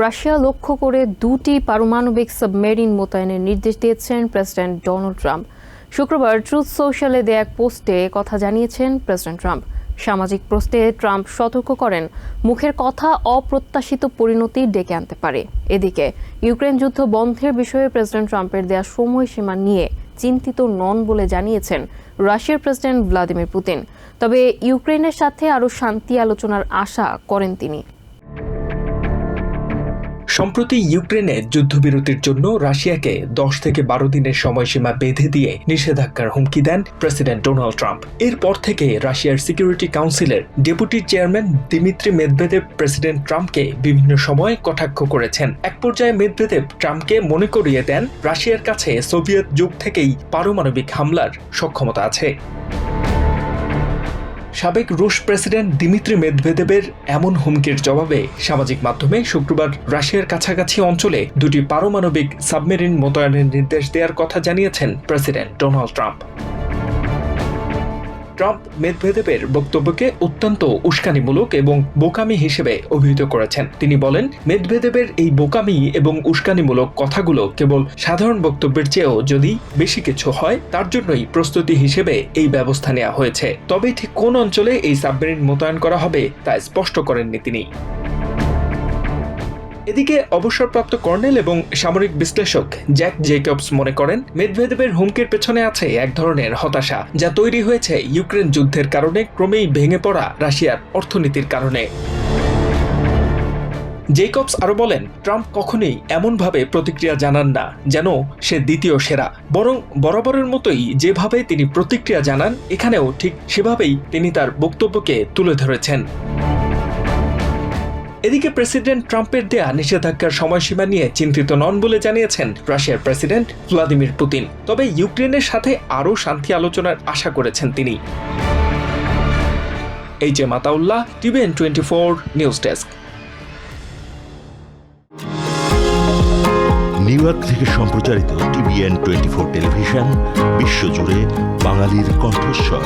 Russia লক্ষ্য করে দুটি পারমাণবিক সাবমেরিন মোতায়েনের নির্দেশ দিয়েছেন প্রেসিডেন্ট ডোনাল্ড ট্রাম্প। শুক্রবার ট্রুথ সোশ্যালে দেয়া এক পোস্টে কথা জানিয়েছেন প্রেসিডেন্ট ট্রাম্প। সামাজিক পোস্টে ট্রাম্প সতর্ক করেন, মুখের কথা অপ্রত্যাশিত পরিণতি ডেকে আনতে পারে। এদিকে, ইউক্রেন যুদ্ধ বন্ধের বিষয়ে প্রেসিডেন্ট ট্রাম্পের দেয়া সময়সীমা নিয়ে চিন্তিত নন বলে জানিয়েছেন রাশিয়ার প্রেসিডেন্ট ভ্লাদিমির পুতিন। তবে ইউক্রেনের সাথে আরও শান্তি আলোচনার আশা করেন তিনি। সম্প্রতি ইউক্রেনে যুদ্ধবিরতির জন্য রাশিয়াকে দশ থেকে বারো দিনের সময়সীমা বেঁধে দিয়ে নিষেধাজ্ঞার হুমকি দেন প্রেসিডেন্ট ডোনাল্ড ট্রাম্প। এরপর থেকে রাশিয়ার সিকিউরিটি কাউন্সিলের deputy chairman Dmitry Medvedev president ট্রাম্পকে বিভিন্ন সময় কটাক্ষ করেছেন। এক পর্যায়ে মেদভেদেব ট্রাম্পকে মনে করিয়ে দেন, রাশিয়ার কাছে সোভিয়েত যুগ থেকেই পারমাণবিক হামলার সক্ষমতা আছে। সাবেক রুশ প্রেসিডেন্ট দিমিত্রি মেদভেদেবের এমন হুমকির জবাবে সামাজিক মাধ্যমে শুক্রবার রাশিয়ার কাছাকাছি অঞ্চলে দুটি পারমাণবিক সাবমেরিন মোতায়েনের নির্দেশ দেওয়ার কথা জানিয়েছেন প্রেসিডেন্ট ডোনাল্ড ট্রাম্প। ট্রাম্প মেদভেদেবের বক্তব্যকে অত্যন্ত উস্কানিমূলক এবং বোকামি হিসেবে অভিহিত করেছেন। তিনি বলেন, মেদভেদেবের এই বোকামি এবং উস্কানিমূলক কথাগুলো কেবল সাধারণ বক্তব্যের চেয়েও যদি বেশি কিছু হয়, তার জন্যই প্রস্তুতি হিসেবে এই ব্যবস্থা নেওয়া হয়েছে। তবে ঠিক কোন অঞ্চলে এই সাবমেরিন মোতায়েন করা হবে তা স্পষ্ট করেননি তিনি। এদিকে অবসরপ্রাপ্ত কর্নেল এবং সামরিক বিশ্লেষক জ্যাক জেকবস মনে করেন মেদভেদেবের হুমকির পেছনে আছে এক ধরনের হতাশা, যা তৈরি হয়েছে ইউক্রেন যুদ্ধের কারণে, ক্রমেই ভেঙে পড়া রাশিয়ার অর্থনীতির কারণে। জেকবস আরও বলেন, ট্রাম্প কখনোই এমনভাবে প্রতিক্রিয়া জানান না, যেন সে দ্বিতীয় সেরা। বরং বরাবরের মতোই যেভাবে তিনি প্রতিক্রিয়া জানান, এখানেও ঠিক সেভাবেই তিনি তার বক্তব্যকে তুলে ধরেছেন। এদিকে প্রেসিডেন্ট ট্রাম্পের দেয়া নিষেধাজ্ঞার সময়সীমা নিয়ে চিন্তিত নন বলে জানিয়েছেন রাশিয়ার প্রেসিডেন্ট ভ্লাদিমির পুতিন। তবে ইউক্রেনের সাথে আরও শান্তি আলোচনার আশা করেছেন তিনি। এই যে Mataullah, TVN twenty four news desk. New York থেকে সম্প্রচারিত টিভিএন টোয়েন্টি ফোর টেলিভিশন, বিশ্বজুড়ে বাঙালির কণ্ঠস্বর।